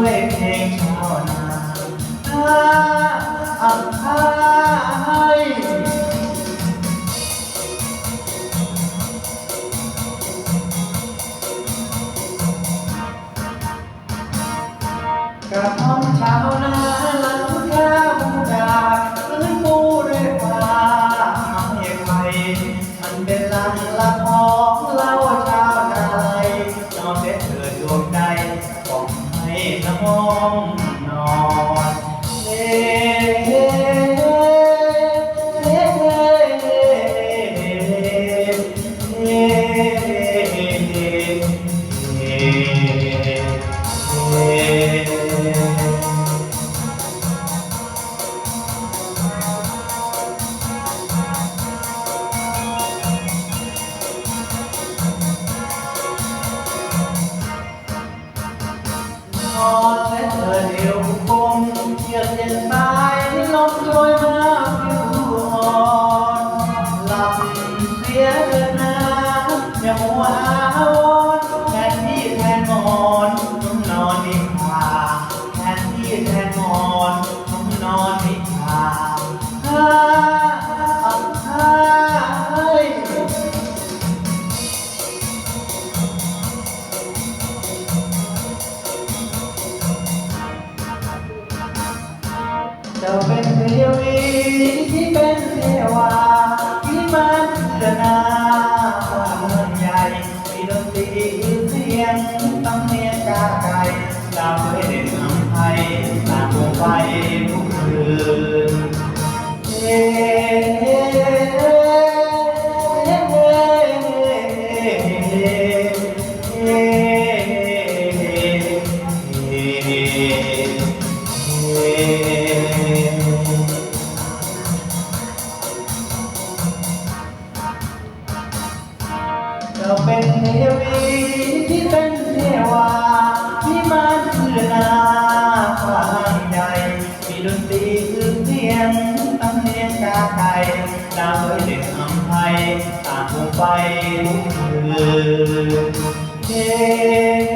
ด้วยเพลงชาวนาถ้าอับท้ากระท่อมชาวนาหลังแค่บูดาหรือปูด้วยปลาทำให้ไปมันเป็นลังละของเราชาวนาไทยนอนเด็ดเถิดดวงใจของ น้องนอนเล อนและเธอเดียว เจ้าเป็นเทวีที่เป็นเทวาที่มันเดินหน้าเมืองใหญ่มีดนตรีเสียงต้องเนียนกาไก่ดาวเคยเด่นอำไทยตามดวงไฟทุกคืนเธอเป็นเทวีที่เป็นเทวาที่มันคือนาฝ่างใหญ่มีดนตรีคือเสียงตำเนียงกาไก่ดาวเด็กอำไพต่างลงไปทุกคืน